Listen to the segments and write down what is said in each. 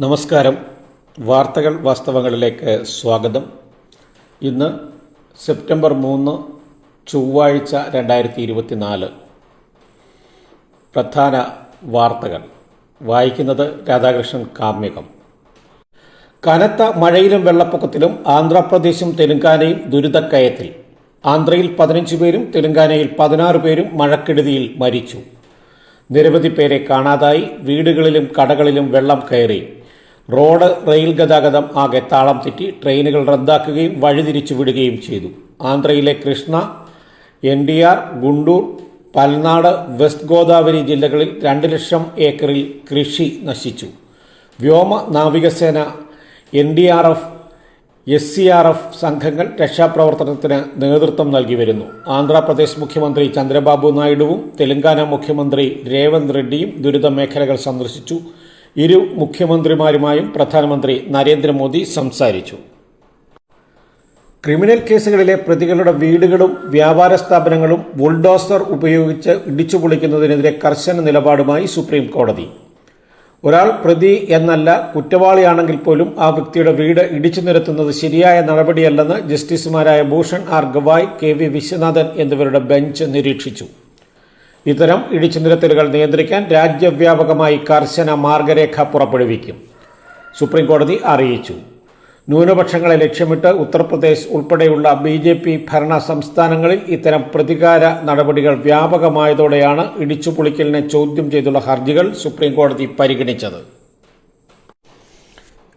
നമസ്കാരം. വാർത്തകൾ വാസ്തവങ്ങളിലേക്ക് സ്വാഗതം. ഇന്ന് സെപ്റ്റംബർ മൂന്ന് ചൊവ്വാഴ്ച രണ്ടായിരത്തി ഇരുപത്തിനാല് പ്രധാന വാർത്തകൾ. വായിക്കുന്നത് രാധാകൃഷ്ണൻ കാർമികം കനത്ത മഴയിലും വെള്ളപ്പൊക്കത്തിലും ആന്ധ്രാപ്രദേശും തെലങ്കാനയും ദുരിതക്കയത്തിൽ. ആന്ധ്രയിൽ പതിനഞ്ച് പേരും തെലുങ്കാനയിൽ പതിനാറ് പേരും മഴക്കെടുതിയിൽ മരിച്ചു. നിരവധി പേരെ കാണാതായി വീടുകളിലും കടകളിലും വെള്ളം കയറി. റോഡ് റെയിൽ ഗതാഗതം ആകെ താളം തെറ്റി ട്രെയിനുകൾ റദ്ദാക്കുകയും വഴിതിരിച്ചു വിടുകയും ചെയ്തു. ആന്ധ്രയിലെ Krishna N D R Guntur Palnad West Godavari ജില്ലകളിൽ രണ്ട് ലക്ഷം ഏക്കറിൽ കൃഷി നശിച്ചു. വ്യോമ നാവികസേന N D R F S C R F സംഘങ്ങൾ രക്ഷാപ്രവർത്തനത്തിന് നേതൃത്വം നൽകി വരുന്നു. ആന്ധ്രാപ്രദേശ് മുഖ്യമന്ത്രി ചന്ദ്രബാബു നായിഡുവും തെലങ്കാന മുഖ്യമന്ത്രി രേവന്ത് റെഡ്ഡിയും ദുരിത മേഖലകൾ സന്ദർശിച്ചു. ഇരു മുഖ്യമന്ത്രിമാരുമായും പ്രധാനമന്ത്രി നരേന്ദ്രമോദി സംസാരിച്ചു. ക്രിമിനൽ കേസുകളിലെ പ്രതികളുടെ വീടുകളും വ്യാപാര സ്ഥാപനങ്ങളും ബുൾഡോസർ ഉപയോഗിച്ച് ഇടിച്ചു പൊളിക്കുന്നതിനെതിരെ കർശന നിലപാടുമായി സുപ്രീം കോടതി ഒരാൾ പ്രതി എന്നല്ല കുറ്റവാളിയാണെങ്കിൽ പോലും ആ വ്യക്തിയുടെ വീട് ഇടിച്ചു നിരത്തുന്നത് ശരിയായ നടപടിയല്ലെന്ന് ജസ്റ്റിസുമാരായ Bhushan R Gavai K V Viswanathan എന്നിവരുടെ ബെഞ്ച് നിരീക്ഷിച്ചു. ഇത്തരം ഇടിച്ചു നിരത്തലുകൾ നിയന്ത്രിക്കാൻ രാജ്യവ്യാപകമായി കർശന മാർഗരേഖ പുറപ്പെടുവിക്കും. സുപ്രീംകോടതി അറിയിച്ചു. ന്യൂനപക്ഷങ്ങളെ ലക്ഷ്യമിട്ട് ഉത്തർപ്രദേശ് ഉൾപ്പെടെയുള്ള ബി ജെ പി ഭരണ സംസ്ഥാനങ്ങളിൽ ഇത്തരം പ്രതികാര നടപടികൾ വ്യാപകമായതോടെയാണ് ഇടിച്ചുപൊളിക്കലിനെ ചോദ്യം ചെയ്തുള്ള ഹർജികൾ സുപ്രീംകോടതി പരിഗണിച്ചത്.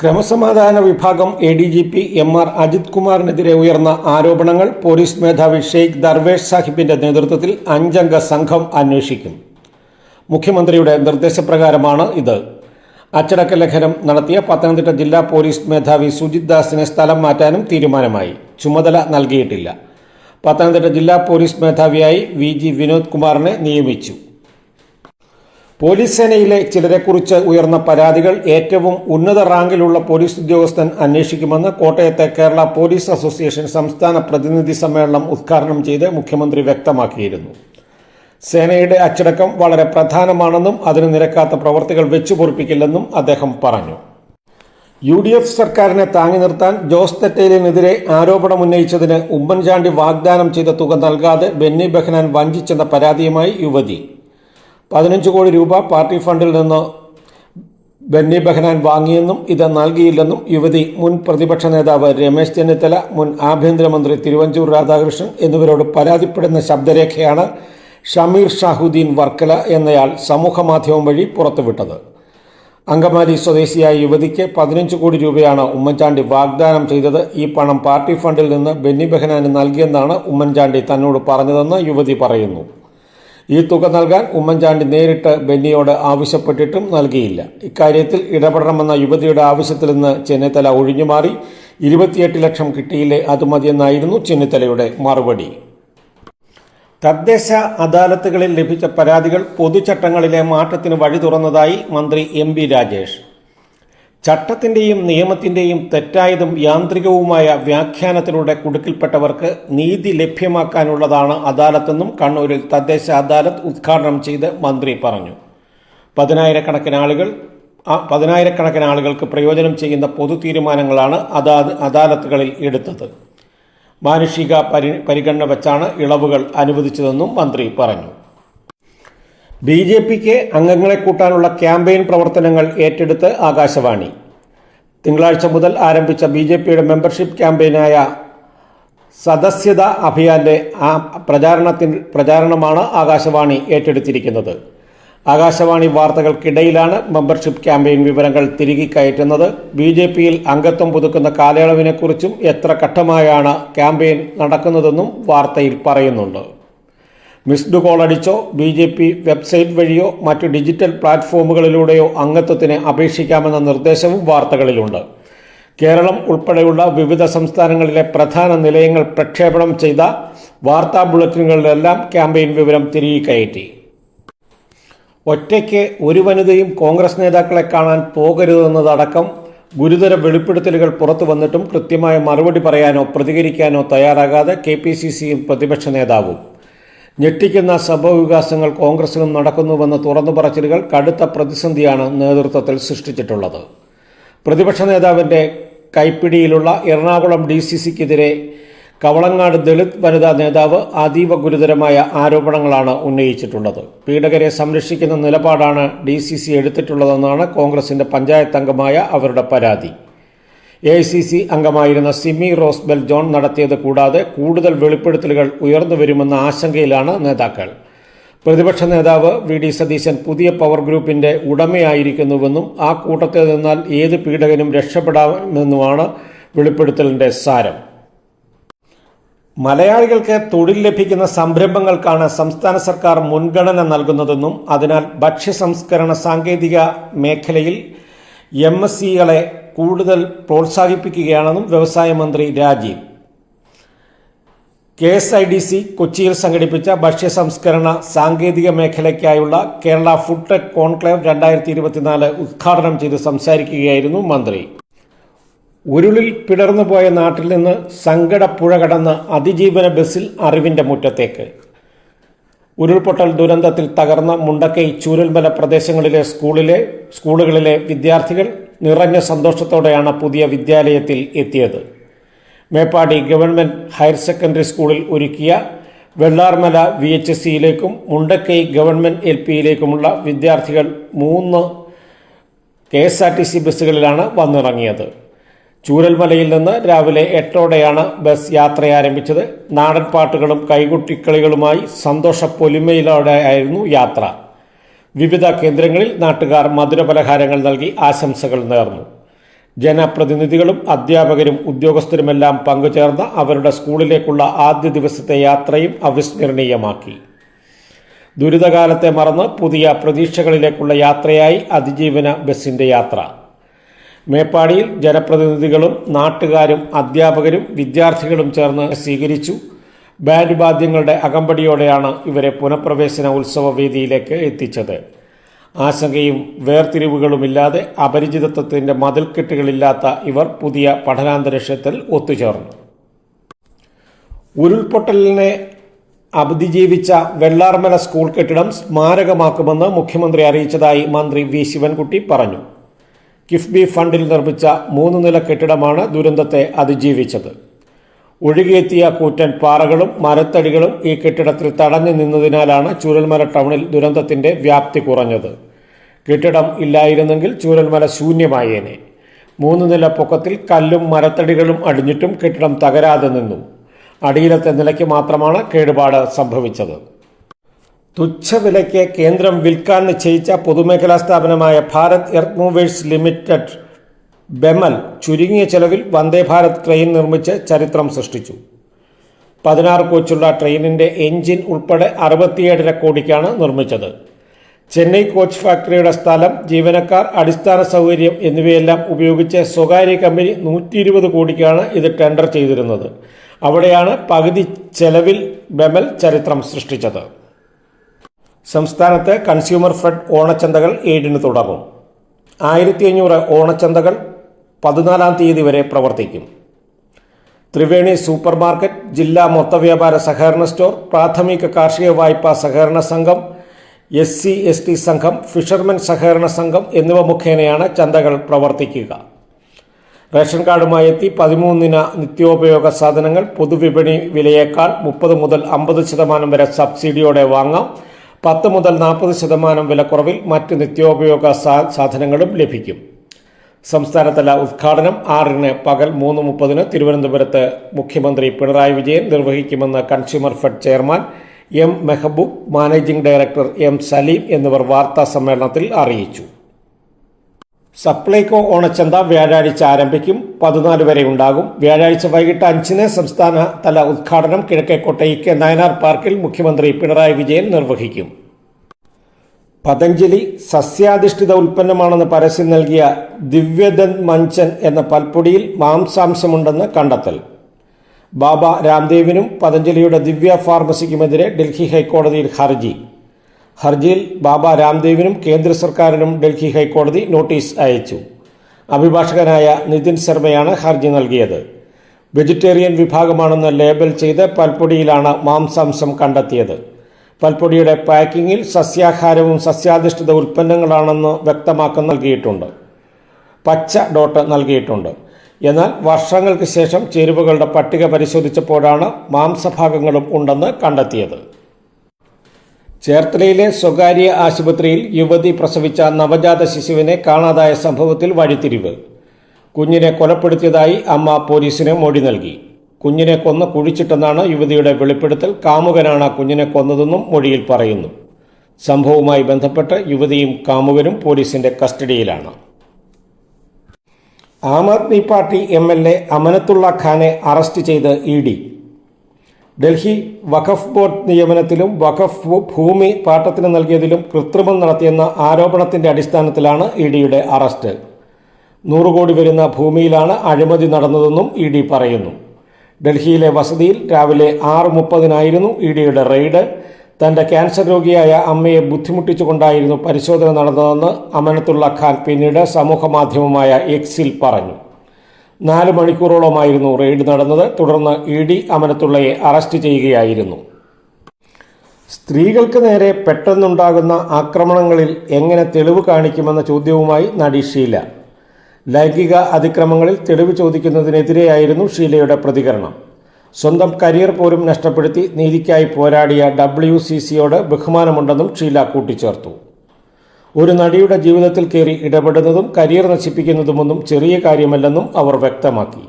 ക്രമസമാധാന വിഭാഗം A D G P M R Ajith കുമാറിനെതിരെ ഉയർന്ന ആരോപണങ്ങൾ പോലീസ് മേധാവി ഷെയ്ഖ് ദർവേഷ് സാഹിബിന്റെ നേതൃത്വത്തിൽ അഞ്ചംഗ സംഘം അന്വേഷിക്കും. മുഖ്യമന്ത്രിയുടെ നിർദ്ദേശപ്രകാരമാണ് ഇത്. അച്ചടക്ക ലംഘനം നടത്തിയ പത്തനംതിട്ട ജില്ലാ പോലീസ് മേധാവി സുജിത് ദാസിനെ സ്ഥലം മാറ്റാനും തീരുമാനമായി. ചുമതല നൽകിയിട്ടില്ല. പത്തനംതിട്ട ജില്ലാ പോലീസ് മേധാവിയായി വി ജി വിനോദ് കുമാറിനെ നിയമിച്ചു. പോലീസ് സേനയിലെ ചിലരെക്കുറിച്ച് ഉയർന്ന പരാതികൾ ഏറ്റവും ഉന്നത റാങ്കിലുള്ള പോലീസ് ഉദ്യോഗസ്ഥൻ അന്വേഷിക്കുമെന്ന് കോട്ടയത്തെ കേരള പോലീസ് അസോസിയേഷൻ സംസ്ഥാന പ്രതിനിധി സമ്മേളനം ഉദ്ഘാടനം ചെയ്ത് മുഖ്യമന്ത്രി വ്യക്തമാക്കിയിരുന്നു. സേനയുടെ അച്ചടക്കം വളരെ പ്രധാനമാണെന്നും അതിന് നിരക്കാത്ത പ്രവർത്തികൾ വെച്ചുപൊറിപ്പിക്കില്ലെന്നും അദ്ദേഹം പറഞ്ഞു. യു ഡി എഫ് സർക്കാരിനെ താങ്ങി നിർത്താൻ ജോസ് തെറ്റേലിനെതിരെ ആരോപണമുന്നയിച്ചതിന് ഉമ്മൻചാണ്ടി വാഗ്ദാനം ചെയ്ത തുക നൽകാതെ ബെന്നി ബെഹനാൻ വഞ്ചിച്ചെന്ന പരാതിയുമായി യുവതി. പതിനഞ്ച് കോടി രൂപ പാർട്ടി ഫണ്ടിൽ നിന്ന് ബെന്നി ബെഹനാൻ വാങ്ങിയെന്നും ഇത് നൽകിയില്ലെന്നും യുവതി മുൻ പ്രതിപക്ഷ നേതാവ് രമേശ് ചെന്നിത്തല മുൻ ആഭ്യന്തരമന്ത്രി തിരുവഞ്ചൂർ രാധാകൃഷ്ണൻ എന്നിവരോട് പരാതിപ്പെടുന്ന ശബ്ദരേഖയാണ് ഷമീർ ഷാഹുദ്ദീൻ വർക്കല എന്നയാൾ സമൂഹമാധ്യമം വഴി പുറത്തുവിട്ടത്. അങ്കമാലി സ്വദേശിയായ യുവതിക്ക് പതിനഞ്ച് കോടി രൂപയാണ് ഉമ്മൻചാണ്ടി വാഗ്ദാനം ചെയ്തത്. ഈ പണം പാർട്ടി ഫണ്ടിൽ നിന്ന് ബെന്നി ബെഹനാന് നൽകിയെന്നാണ് ഉമ്മൻചാണ്ടി തന്നോട് പറഞ്ഞതെന്ന് യുവതി പറയുന്നു. ഈ തുക നൽകാൻ ഉമ്മൻചാണ്ടി നേരിട്ട് ബെന്നിയോട് ആവശ്യപ്പെട്ടിട്ടും നൽകിയില്ല. ഇക്കാര്യത്തിൽ ഇടപെടണമെന്ന യുവതിയുടെ ആവശ്യത്തിൽ നിന്ന് ചെന്നിത്തല ഒഴിഞ്ഞുമാറി ഇരുപത്തിയെട്ട് ലക്ഷം കിട്ടിയില്ലേ അത് മതിയെന്നായിരുന്നു ചെന്നിത്തലയുടെ മറുപടി. തദ്ദേശ അദാലത്തുകളിൽ ലഭിച്ച പരാതികൾ പൊതുചട്ടങ്ങളിലെ മാറ്റത്തിന് വഴി തുറന്നതായി മന്ത്രി എം രാജേഷ്. ചട്ടത്തിന്റെയും നിയമത്തിന്റെയും തെറ്റായതും യാന്ത്രികവുമായ വ്യാഖ്യാനത്തിലൂടെ കുടുക്കിൽപ്പെട്ടവർക്ക് നീതി ലഭ്യമാക്കാനുള്ളതാണ് അദാലത്തെന്നും കണ്ണൂരിൽ തദ്ദേശ അദാലത്ത് ഉദ്ഘാടനം ചെയ്ത് മന്ത്രി പറഞ്ഞു. പതിനായിരക്കണക്കിന് ആളുകൾ പതിനായിരക്കണക്കിന് ആളുകൾക്ക് പ്രയോജനം ചെയ്യുന്ന പൊതു തീരുമാനങ്ങളാണ് അദാ അദാലത്തുകളിൽ എടുത്തത്. മാനുഷിക പരി പരിഗണന വെച്ചാണ് ഇളവുകൾ അനുവദിച്ചതെന്നും മന്ത്രി പറഞ്ഞു. ബി ജെ പിക്ക് അംഗങ്ങളെ കൂട്ടാനുള്ള ക്യാമ്പയിൻ പ്രവർത്തനങ്ങൾ ഏറ്റെടുത്ത് ആകാശവാണി. തിങ്കളാഴ്ച മുതൽ ആരംഭിച്ച ബി ജെ പിയുടെ മെമ്പർഷിപ്പ് ക്യാമ്പയിനായ സദസ്യത അഭിയാന്റെ ആ പ്രചാരണത്തിൽ പ്രചാരണമാണ് ആകാശവാണി ഏറ്റെടുത്തിരിക്കുന്നത്. ആകാശവാണി വാർത്തകൾക്കിടയിലാണ് മെമ്പർഷിപ്പ് ക്യാമ്പയിൻ വിവരങ്ങൾ തിരികെ കയറ്റുന്നത്. ബി ജെ പിയിൽ അംഗത്വം പുതുക്കുന്ന കാലയളവിനെക്കുറിച്ചും എത്ര ഘട്ടമായാണ് ക്യാമ്പയിൻ നടക്കുന്നതെന്നും വാർത്തയിൽ പറയുന്നുണ്ട്. മിസ്ഡ് കോൾ അടിച്ചോ ബി ജെ പി വെബ്സൈറ്റ് വഴിയോ മറ്റു ഡിജിറ്റൽ പ്ലാറ്റ്ഫോമുകളിലൂടെയോ അംഗത്വത്തിന് അപേക്ഷിക്കാമെന്ന നിർദ്ദേശവും വാർത്തകളിലുണ്ട്. കേരളം ഉൾപ്പെടെയുള്ള വിവിധ സംസ്ഥാനങ്ങളിലെ പ്രധാന നിലയങ്ങൾ പ്രക്ഷേപണം ചെയ്ത വാർത്താ ബുള്ളറ്റിനുകളിലെല്ലാം ക്യാമ്പയിൻ വിവരം തിരികെ കയറ്റി. ഒറ്റയ്ക്ക് ഒരു വനിതയും കോൺഗ്രസ് നേതാക്കളെ കാണാൻ പോകരുതെന്നതടക്കം ഗുരുതര വെളിപ്പെടുത്തലുകൾ പുറത്തു വന്നിട്ടും കൃത്യമായ മറുപടി പറയാനോ പ്രതികരിക്കാനോ തയ്യാറാകാതെ കെ പി സി സിയും പ്രതിപക്ഷ നേതാവും. ഞെട്ടിക്കുന്ന സംഭവവികാസങ്ങൾ കോൺഗ്രസിലും നടക്കുന്നുവെന്ന തുറന്നു പറച്ചിലുകൾ കടുത്ത പ്രതിസന്ധിയാണ് നേതൃത്വത്തിൽ സൃഷ്ടിച്ചിട്ടുള്ളത്. പ്രതിപക്ഷ നേതാവിന്റെ കൈപ്പിടിയിലുള്ള എറണാകുളം ഡി സി സിക്കെതിരെ കവളങ്ങാട് ദളിത് വനിതാ നേതാവ് അതീവ ഗുരുതരമായ ആരോപണങ്ങളാണ് ഉന്നയിച്ചിട്ടുള്ളത്. പീഡകരെ സംരക്ഷിക്കുന്ന നിലപാടാണ് ഡി സി സി എടുത്തിട്ടുള്ളതെന്നാണ് കോൺഗ്രസിന്റെ പഞ്ചായത്ത് അംഗമായ അവരുടെ പരാതി. എ ഐ സി സി അംഗമായിരുന്ന സിമി റോസ്ബെൽ ജോൺ നടത്തിയത് കൂടാതെ കൂടുതൽ വെളിപ്പെടുത്തലുകൾ ഉയർന്നു വരുമെന്ന ആശങ്കയിലാണ് നേതാക്കൾ. പ്രതിപക്ഷ നേതാവ് വി ഡി സതീശൻ പുതിയ പവർ ഗ്രൂപ്പിന്റെ ഉടമയായിരിക്കുന്നുവെന്നും ആ കൂട്ടത്തിൽ നിന്നാൽ ഏത് പീഡകനും രക്ഷപ്പെടാമെന്നുമാണ് വെളിപ്പെടുത്തലിന്റെ സാരം. മലയാളികൾക്ക് തൊഴിൽ ലഭിക്കുന്ന സംരംഭങ്ങൾക്കാണ് സംസ്ഥാന സർക്കാർ മുൻഗണന നൽകുന്നതെന്നും അതിനാൽ ഭക്ഷ്യ സംസ്കരണ സാങ്കേതിക മേഖലയിൽ എം എസ് സികളെ കൂടുതൽ പ്രോത്സാഹിപ്പിക്കുകയാണെന്നും വ്യവസായ മന്ത്രി Rajeev. K S I D C കൊച്ചിയിൽ സംഘടിപ്പിച്ച ഭക്ഷ്യ സംസ്കരണ സാങ്കേതിക മേഖലയ്ക്കായുള്ള കേരള ഫുഡ് ടെക് കോൺക്ലേവ് രണ്ടായിരത്തി ഇരുപത്തിനാല് ഉദ്ഘാടനം ചെയ്ത് സംസാരിക്കുകയായിരുന്നു മന്ത്രി. ഉരുളിൽ പിടർന്നു പോയ നാട്ടിൽ നിന്ന് സങ്കടപ്പുഴ കടന്ന് അതിജീവന ബസ്സിൽ അറിവിന്റെ മുറ്റത്തേക്ക്. ഉരുൾപൊട്ടൽ ദുരന്തത്തിൽ തകർന്ന മുണ്ടക്കൈ ചൂരൽമല പ്രദേശങ്ങളിലെ സ്കൂളിലെ സ്കൂളുകളിലെ വിദ്യാർത്ഥികൾ നിറഞ്ഞ സന്തോഷത്തോടെയാണ് പുതിയ വിദ്യാലയത്തിൽ എത്തിയത്. മേപ്പാടി ഗവൺമെന്റ് ഹയർ സെക്കൻഡറി സ്കൂളിൽ ഒരുക്കിയ വെള്ളാർമല വി എച്ച് എസ് സിയിലേക്കും മുണ്ടക്കൈ ഗവൺമെന്റ് എൽ പിയിലേക്കുമുള്ള വിദ്യാർത്ഥികൾ മൂന്ന് K S R T C ബസ്സുകളിലാണ് വന്നിറങ്ങിയത്. ചൂരൽമലയിൽ നിന്ന് രാവിലെ എട്ടോടെയാണ് ബസ് യാത്ര ആരംഭിച്ചത്. നാടൻ പാട്ടുകളും കൈകൊട്ടിക്കളികളുമായി സന്തോഷ പൊലിമയിലോടെയായിരുന്നു യാത്ര. വിവിധ കേന്ദ്രങ്ങളിൽ നാട്ടുകാർ മധുരപലഹാരങ്ങൾ നൽകി ആശംസകൾ നേർന്നു. ജനപ്രതിനിധികളും അധ്യാപകരും ഉദ്യോഗസ്ഥരുമെല്ലാം പങ്കുചേർന്ന അവരുടെ സ്കൂളിലേക്കുള്ള ആദ്യ ദിവസത്തെ യാത്രയും അവിസ്മരണീയമാക്കി. ദുരിതകാലത്തെ മറന്ന് പുതിയ പ്രതീക്ഷകളിലേക്കുള്ള യാത്രയായി അതിജീവന ബസിന്റെ യാത്ര. മേപ്പാടിയിൽ ജനപ്രതിനിധികളും നാട്ടുകാരും അധ്യാപകരും വിദ്യാർത്ഥികളും ചേർന്ന് സ്വീകരിച്ചു. ബാൻഡ് വാദ്യങ്ങളുടെ അകമ്പടിയോടെയാണ് ഇവരെ പുനഃപ്രവേശന ഉത്സവ വേദിയിലേക്ക് എത്തിച്ചത്. ആശങ്കയും വേർതിരിവുകളുമില്ലാതെ അപരിചിതത്വത്തിന്റെ മതിൽക്കെട്ടുകളില്ലാത്ത ഇവർ പുതിയ പഠനാന്തരീക്ഷത്തിൽ ഒത്തുചേർന്നു. ഉരുൾപൊട്ടലിനെ അതിജീവിച്ച വെള്ളാർമല സ്കൂൾ കെട്ടിടം സ്മാരകമാക്കുമെന്ന് മുഖ്യമന്ത്രി അറിയിച്ചതായി മന്ത്രി വി. ശിവൻകുട്ടി പറഞ്ഞു. കിഫ്ബി ഫണ്ടിൽ നിർമ്മിച്ച മൂന്ന് നില കെട്ടിടമാണ് ദുരന്തത്തെ അതിജീവിച്ചത്. ഒഴുകിയെത്തിയ കൂറ്റൻ പാറകളും മരത്തടികളും ഈ കെട്ടിടത്തിൽ തടഞ്ഞു നിന്നതിനാലാണ് ചൂരൽമല ടൗണിൽ ദുരന്തത്തിന്റെ വ്യാപ്തി കുറഞ്ഞത്. കെട്ടിടം ഇല്ലായിരുന്നെങ്കിൽ ചൂരൽമല ശൂന്യമായേനെ. മൂന്ന് നില പൊക്കത്തിൽ കല്ലും മരത്തടികളും അടിഞ്ഞിട്ടും കെട്ടിടം തകരാതെ നിന്നു. അടിയിലത്തെ നിലയ്ക്ക് മാത്രമാണ് കേടുപാട് സംഭവിച്ചത്. തുച്ഛവിലയ്ക്ക് കേന്ദ്രം വിൽക്കാൻ നിശ്ചയിച്ച പൊതുമേഖലാ സ്ഥാപനമായ Bharat Earth Movers Limited BEML ചുരുങ്ങിയ ചെലവിൽ വന്ദേ ഭാരത് ട്രെയിൻ നിർമ്മിച്ച് ചരിത്രം സൃഷ്ടിച്ചു. പതിനാറ് കോച്ചുള്ള ട്രെയിനിന്റെ എഞ്ചിൻ ഉൾപ്പെടെ അറുപത്തിയേഴര കോടിക്കാണ് നിർമ്മിച്ചത്. ചെന്നൈ കോച്ച് ഫാക്ടറിയുടെ സ്ഥലം ജീവനക്കാർ അടിസ്ഥാന സൗകര്യം എന്നിവയെല്ലാം ഉപയോഗിച്ച് സ്വകാര്യ കമ്പനി നൂറ്റി ഇരുപത് കോടിക്കാണ് ഇത് ടെൻഡർ ചെയ്തിരുന്നത്. അവിടെയാണ് പകുതി ചെലവിൽ ബെമൽ ചരിത്രം സൃഷ്ടിച്ചത്. സംസ്ഥാനത്ത് കൺസ്യൂമർ ഫെഡ് ഓണച്ചന്തകൾ ഏഴിന് തുടങ്ങും. ആയിരത്തി അഞ്ഞൂറ് ഓണച്ചന്തകൾ പതിനാലാം തീയതി വരെ പ്രവർത്തിക്കും. ത്രിവേണി സൂപ്പർ മാർക്കറ്റ് ജില്ലാ മൊത്തവ്യാപാര സഹകരണ സ്റ്റോർ പ്രാഥമിക കാർഷിക വായ്പാ സഹകരണ സംഘം എസ് സി എസ് ടി സംഘം ഫിഷർമെൻ സഹകരണ സംഘം എന്നിവ മുഖേനയാണ് ചന്തകൾ പ്രവർത്തിക്കുക. റേഷൻ കാർഡുമായി എത്തി പതിമൂന്നിന നിത്യോപയോഗ സാധനങ്ങൾ പൊതുവിപണി വിലയേക്കാൾ മുപ്പത് മുതൽ അമ്പത് ശതമാനം വരെ സബ്സിഡിയോടെ വാങ്ങാം. പത്ത് മുതൽ നാൽപ്പത് ശതമാനം വിലക്കുറവിൽ മറ്റ് നിത്യോപയോഗ സാധനങ്ങളും ലഭിക്കും. സംസ്ഥാനതല ഉദ്ഘാടനം ആറിന് പകൽ മൂന്ന് മുപ്പതിന് തിരുവനന്തപുരത്ത് മുഖ്യമന്ത്രി Pinarayi Vijayan നിർവഹിക്കുമെന്ന് consumer fed chairman M Mehboob managing director M Saleem എന്നിവർ വാർത്താ സമ്മേളനത്തിൽ അറിയിച്ചു. സപ്ലൈകോ ഓണച്ചന്ത വ്യാഴാഴ്ച ആരംഭിക്കും. പതിനാല് വരെ ഉണ്ടാകും. വ്യാഴാഴ്ച വൈകിട്ട് അഞ്ചിന് സംസ്ഥാന തല ഉദ്ഘാടനം കിഴക്കേക്കോട്ടെ ഇ കെ നയനാർ പാർക്കിൽ മുഖ്യമന്ത്രി പിണറായി വിജയൻ നിർവഹിക്കും. പതഞ്ജലി സസ്യാധിഷ്ഠിത ഉൽപ്പന്നമാണെന്ന് പരസ്യം നൽകിയ ദിവ്യദൻ മഞ്ചൻ എന്ന പൽപ്പൊടിയിൽ മാംസാംശമുണ്ടെന്ന് കണ്ടെത്തൽ. ബാബ രാംദേവിനും പതഞ്ജലിയുടെ ദിവ്യ ഫാർമസിക്കുമെതിരെ ഡൽഹി ഹൈക്കോടതിയിൽ ഹർജി. ഹർജിയിൽ ബാബ രാംദേവിനും കേന്ദ്ര സർക്കാരിനും ഡൽഹി ഹൈക്കോടതി നോട്ടീസ് അയച്ചു. അഭിഭാഷകനായ നിതിൻ ശർമ്മയാണ് ഹർജി നൽകിയത്. വെജിറ്റേറിയൻ വിഭാഗമാണെന്ന് ലേബൽ ചെയ്ത് പൽപ്പൊടിയിലാണ് മാംസാംശം കണ്ടെത്തിയത്. പൽപ്പൊടിയുടെ പാക്കിങ്ങിൽ സസ്യാഹാരവും സസ്യാധിഷ്ഠിത ഉൽപ്പന്നങ്ങളാണെന്ന് വ്യക്തമാക്കം നൽകിയിട്ടുണ്ട്. പച്ച ഡോട്ട് നൽകിയിട്ടുണ്ട്. എന്നാൽ വർഷങ്ങൾക്ക് ശേഷം ചേരുവകളുടെ പട്ടിക പരിശോധിച്ചപ്പോഴാണ് മാംസഭാഗങ്ങളും ഉണ്ടെന്ന് കണ്ടെത്തിയത്. ചേർത്തലയിലെ സ്വകാര്യ ആശുപത്രിയിൽ യുവതി പ്രസവിച്ച നവജാത ശിശുവിനെ കാണാതായ സംഭവത്തിൽ വഴിത്തിരിവ്. കുഞ്ഞിനെ കൊലപ്പെടുത്തിയതായി അമ്മ പോലീസിന് മൊഴി നൽകി. കുഞ്ഞിനെ കൊന്ന് കുഴിച്ചിട്ടെന്നാണ് യുവതിയുടെ വെളിപ്പെടുത്തൽ. കാമുകനാണ് ആ കുഞ്ഞിനെ കൊന്നതെന്നും മൊഴിയിൽ പറയുന്നു. സംഭവവുമായി ബന്ധപ്പെട്ട് യുവതിയും കാമുകനും പോലീസിന്റെ കസ്റ്റഡിയിലാണ്. Aam Aadmi party M L A Amanatullah ഖാനെ അറസ്റ്റ് ചെയ്ത് E D. Delhi Waqf board നിയമനത്തിലും Waqf ഭൂമി പാട്ടത്തിന് നൽകിയതിലും കൃത്രിമം നടത്തിയെന്ന ആരോപണത്തിന്റെ അടിസ്ഥാനത്തിലാണ് ഇ ഡിയുടെ അറസ്റ്റ്. നൂറ് കോടി വരുന്ന ഭൂമിയിലാണ് അഴിമതി നടന്നതെന്നും ഇ ഡി പറയുന്നു. ഡൽഹിയിലെ വസതിയിൽ രാവിലെ ആറ് മുപ്പതിനായിരുന്നു ഇ ഡിയുടെ റെയ്ഡ്. തന്റെ ക്യാൻസർ രോഗിയായ അമ്മയെ ബുദ്ധിമുട്ടിച്ചുകൊണ്ടായിരുന്നു പരിശോധന നടന്നതെന്ന് അമനത്തുള്ള ഖാൻ പിന്നീട് സമൂഹമാധ്യമമായ എക്സിൽ പറഞ്ഞു. നാല് മണിക്കൂറോളമായിരുന്നു റെയ്ഡ് നടന്നത്. തുടർന്ന് ഇ ഡി അമനത്തുള്ളയെ അറസ്റ്റ് ചെയ്യുകയായിരുന്നു. സ്ത്രീകൾക്ക് നേരെ പെട്ടെന്നുണ്ടാകുന്ന ആക്രമണങ്ങളിൽ എങ്ങനെ തെളിവ് കാണിക്കുമെന്ന ചോദ്യവുമായി നടി ഷീല. ലൈംഗിക അതിക്രമങ്ങളിൽ തെളിവ് ചോദിക്കുന്നതിനെതിരെയായിരുന്നു ഷീലയുടെ പ്രതികരണം. സ്വന്തം കരിയർ പോലും നഷ്ടപ്പെടുത്തി നീതിക്കായി പോരാടിയ ഡബ്ല്യു സി സിയോട് ബഹുമാനമുണ്ടെന്നും ഷീല കൂട്ടിച്ചേർത്തു. ഒരു നടിയുടെ ജീവിതത്തിൽ കയറി ഇടപെടുന്നതും കരിയർ നശിപ്പിക്കുന്നതുമൊന്നും ചെറിയ കാര്യമല്ലെന്നും അവർ വ്യക്തമാക്കി.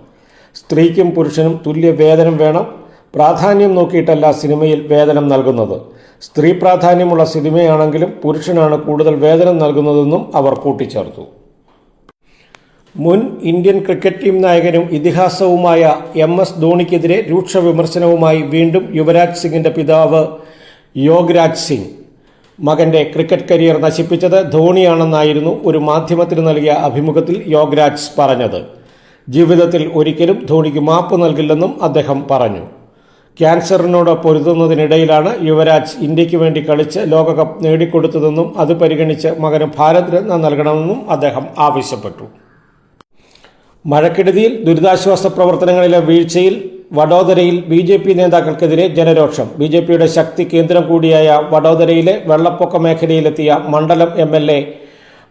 സ്ത്രീക്കും പുരുഷനും തുല്യ വേതനം വേണം. പ്രാധാന്യം നോക്കിയിട്ടല്ല സിനിമയിൽ വേതനം നൽകുന്നത്. സ്ത്രീ പ്രാധാന്യമുള്ള സിനിമയാണെങ്കിലും പുരുഷനാണ് കൂടുതൽ വേതനം നൽകുന്നതെന്നും അവർ കൂട്ടിച്ചേർത്തു. മുൻ ഇന്ത്യൻ ക്രിക്കറ്റ് ടീം നായകനും ഇതിഹാസവുമായ എം എസ് ധോണിക്കെതിരെ രൂക്ഷ വിമർശനവുമായി വീണ്ടും യുവരാജ് സിംഗിന്റെ പിതാവ് യോഗരാജ് സിംഗ്. മകന്റെ ക്രിക്കറ്റ് കരിയർ നശിപ്പിച്ചത് ധോണിയാണെന്നായിരുന്നു ഒരു മാധ്യമത്തിന് നൽകിയ അഭിമുഖത്തിൽ യോഗരാജ് പറഞ്ഞത്. ജീവിതത്തിൽ ഒരിക്കലും ധോണിക്ക് മാപ്പ് നൽകില്ലെന്നും അദ്ദേഹം പറഞ്ഞു. ക്യാൻസറിനോട് പൊരുതുന്നതിനിടയിലാണ് യുവരാജ് ഇന്ത്യയ്ക്ക് വേണ്ടി കളിച്ച് ലോകകപ്പ് നേടിക്കൊടുത്തതെന്നും അത് പരിഗണിച്ച് മകന് ഭാരത് രത്ന നൽകണമെന്നും അദ്ദേഹം ആവശ്യപ്പെട്ടു. മഴക്കെടുതിയിൽ ദുരിതാശ്വാസ പ്രവർത്തനങ്ങളിലെ വീഴ്ചയിൽ വഡോദരയിൽ ബി ജെ പി നേതാക്കൾക്കെതിരെ ജനരോഷം. ബി ജെ പിയുടെ ശക്തി കേന്ദ്രം കൂടിയായ വഡോദരയിലെ വെള്ളപ്പൊക്ക മേഖലയിലെത്തിയ മണ്ഡലം എം എൽ എ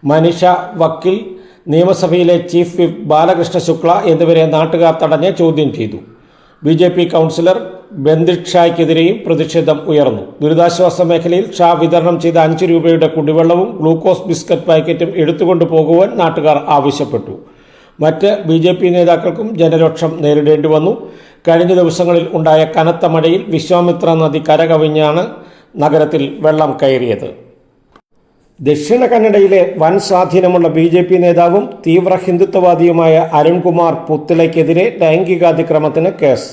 മനിഷ വക്കിൽ നിയമസഭയിലെ ചീഫ് വിപ്പ് ബാലകൃഷ്ണ ശുക്ല എന്നിവരെ നാട്ടുകാർ തടഞ്ഞ് ചോദ്യം ചെയ്തു. ബി ജെ പി കൗൺസിലർ ബന്ദിഷായ്ക്കെതിരെയും പ്രതിഷേധം ഉയർന്നു. ദുരിതാശ്വാസ മേഖലയിൽ ഷാ വിതരണം ചെയ്ത അഞ്ച് രൂപയുടെ കുടിവെള്ളവും ഗ്ലൂക്കോസ് ബിസ്ക്കറ്റ് പാക്കറ്റും എടുത്തുകൊണ്ടു പോകുവാൻ നാട്ടുകാർ ആവശ്യപ്പെട്ടു. മറ്റ് ബി ജെ പി നേതാക്കൾക്കും ജനരോക്ഷം നേരിടേണ്ടി വന്നു. കഴിഞ്ഞ ദിവസങ്ങളിൽ ഉണ്ടായ കനത്ത മഴയിൽ വിശ്വാമിത്ര നദി കരകവിഞ്ഞാണ് നഗരത്തിൽ വെള്ളം കയറിയത്. ദക്ഷിണ കന്നഡയിലെ വൻ സ്വാധീനമുള്ള ബി ജെ പി നേതാവും തീവ്ര ഹിന്ദുത്വവാദിയുമായ അരുൺകുമാർ പുത്തിലയ്ക്കെതിരെ ലൈംഗികാതിക്രമത്തിന് കേസ്.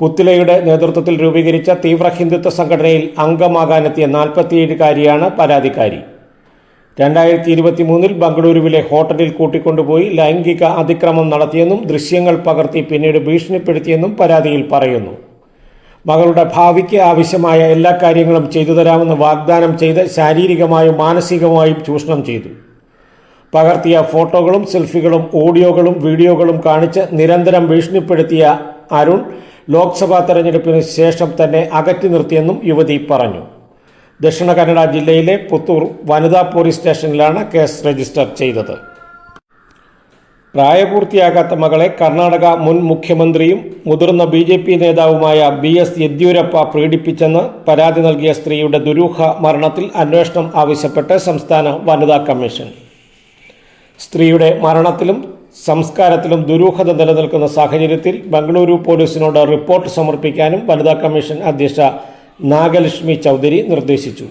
പുത്തിലയുടെ നേതൃത്വത്തിൽ രൂപീകരിച്ച തീവ്ര ഹിന്ദുത്വ സംഘടനയിൽ അംഗമാകാനെത്തിയ നാൽപ്പത്തിയേഴുകാരിയാണ് പരാതിക്കാരി. രണ്ടായിരത്തി ഇരുപത്തി മൂന്നിൽ ബംഗളൂരുവിലെ ഹോട്ടലിൽ കൂട്ടിക്കൊണ്ടുപോയി ലൈംഗിക അതിക്രമം നടത്തിയെന്നും ദൃശ്യങ്ങൾ പകർത്തി പിന്നീട് ഭീഷണിപ്പെടുത്തിയെന്നും പരാതിയിൽ പറയുന്നു. മകളുടെ ഭാവിക്ക് ആവശ്യമായ എല്ലാ കാര്യങ്ങളും ചെയ്തു തരാമെന്ന് വാഗ്ദാനം ചെയ്ത് ശാരീരികമായും മാനസികമായും ചൂഷണം ചെയ്തു. പകർത്തിയ ഫോട്ടോകളും സെൽഫികളും ഓഡിയോകളും വീഡിയോകളും കാണിച്ച് നിരന്തരം ഭീഷണിപ്പെടുത്തിയ അരുൺ ലോക്സഭാ തെരഞ്ഞെടുപ്പിന് ശേഷം തന്നെ അകറ്റി നിർത്തിയെന്നും യുവതി പറഞ്ഞു. ദക്ഷിണ കന്നഡ ജില്ലയിലെ പുത്തൂർ വനിതാ പോലീസ് സ്റ്റേഷനിലാണ് കേസ് രജിസ്റ്റർ ചെയ്തത്. പ്രായപൂർത്തിയാകാത്ത മകളെ കർണാടക മുൻ മുഖ്യമന്ത്രിയും മുതിർന്ന ബി ജെ പി നേതാവുമായ ബി എസ് യെദ്യൂരപ്പ പീഡിപ്പിച്ചെന്ന് പരാതി നൽകിയ സ്ത്രീയുടെ ദുരൂഹ മരണത്തിൽ അന്വേഷണം ആവശ്യപ്പെട്ട് സംസ്ഥാന വനിതാ കമ്മീഷൻ. സ്ത്രീയുടെ മരണത്തിലും സംസ്കാരത്തിലും ദുരൂഹത നിലനിൽക്കുന്ന സാഹചര്യത്തിൽ ബംഗളൂരു പോലീസിനോട് റിപ്പോർട്ട് സമർപ്പിക്കാനും വനിതാ കമ്മീഷൻ അധ്യക്ഷ നാഗലക്ഷ്മി ചൗധരി നിർദ്ദേശിച്ചു.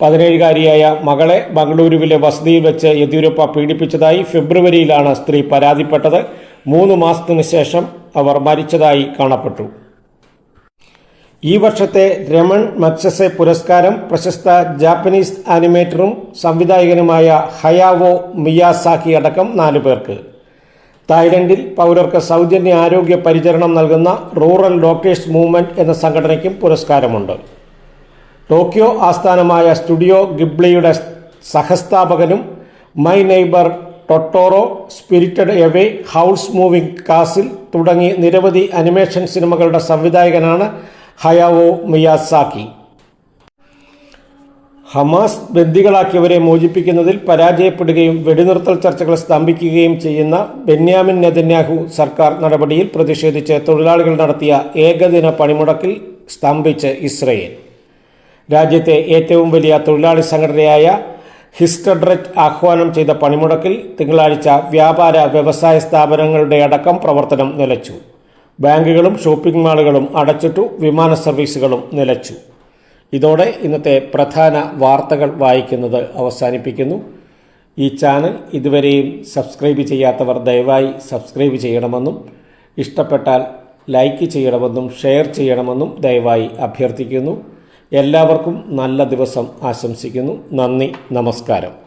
പതിനേഴുകാരിയായ മകളെ ബംഗളൂരുവിലെ വസതിയിൽ വെച്ച് യെദ്യൂരപ്പ പീഡിപ്പിച്ചതായി ഫെബ്രുവരിയിലാണ് സ്ത്രീ പരാതിപ്പെട്ടത്. മൂന്ന് മാസത്തിനു ശേഷം അവർ മരിച്ചതായി കാണപ്പെട്ടു. ഈ വർഷത്തെ രമൺ മക്സസെ പുരസ്കാരം പ്രശസ്ത ജാപ്പനീസ് ആനിമേറ്ററും സംവിധായകനുമായ ഹയാവോ മിയാസാക്കി അടക്കം നാലു പേർക്ക്. തായ്ലൻഡിൽ പൗരർക്ക് സൗജന്യ ആരോഗ്യ പരിചരണം നൽകുന്ന റൂറൽ ഡോക്ടേഴ്സ് മൂവ്മെന്റ് എന്ന സംഘടനയ്ക്കും പുരസ്കാരമുണ്ട്. ടോക്കിയോ ആസ്ഥാനമായ സ്റ്റുഡിയോ ഗിബ്ലിയുടെ സഹസ്ഥാപകനും My Neighbour Totoro Spirited Away House Moving Castle തുടങ്ങി നിരവധി അനിമേഷൻ സിനിമകളുടെ സംവിധായകനാണ് ഹയാവോ മിയാസാക്കി. ഹമാസ് ബന്ദികളാക്കിയവരെ മോചിപ്പിക്കുന്നതിൽ പരാജയപ്പെടുകയും വെടിനിർത്തൽ ചർച്ചകൾ സ്തംഭിക്കുകയും ചെയ്യുന്ന ബെന്യാമിൻ നെതന്യാഹു സർക്കാർ നടപടിയിൽ പ്രതിഷേധിച്ച് തൊഴിലാളികൾ നടത്തിയ ഏകദിന പണിമുടക്കിൽ സ്തംഭിച്ച് ഇസ്രയേൽ. രാജ്യത്തെ ഏറ്റവും വലിയ തൊഴിലാളി സംഘടനയായ ഹിസ്റ്റഡ്രറ്റ് ആഹ്വാനം ചെയ്ത പണിമുടക്കിൽ തിങ്കളാഴ്ച വ്യാപാര വ്യവസായ സ്ഥാപനങ്ങളുടെ അടക്കം പ്രവർത്തനം നിലച്ചു. ബാങ്കുകളും ഷോപ്പിംഗ് മാളുകളും അടച്ചിട്ടു വിമാന സർവീസുകളും നിലച്ചു. ഇതോടെ ഇന്നത്തെ പ്രധാന വാർത്തകൾ വായിക്കുന്നത് അവസാനിപ്പിക്കുന്നു. ഈ ചാനൽ ഇതുവരെയും സബ്സ്ക്രൈബ് ചെയ്യാത്തവർ ദയവായി സബ്സ്ക്രൈബ് ചെയ്യണമെന്നും ഇഷ്ടപ്പെട്ടാൽ ലൈക്ക് ചെയ്യണമെന്നും ഷെയർ ചെയ്യണമെന്നും ദയവായി അഭ്യർത്ഥിക്കുന്നു. എല്ലാവർക്കും നല്ല ദിവസം ആശംസിക്കുന്നു. നന്ദി നമസ്കാരം.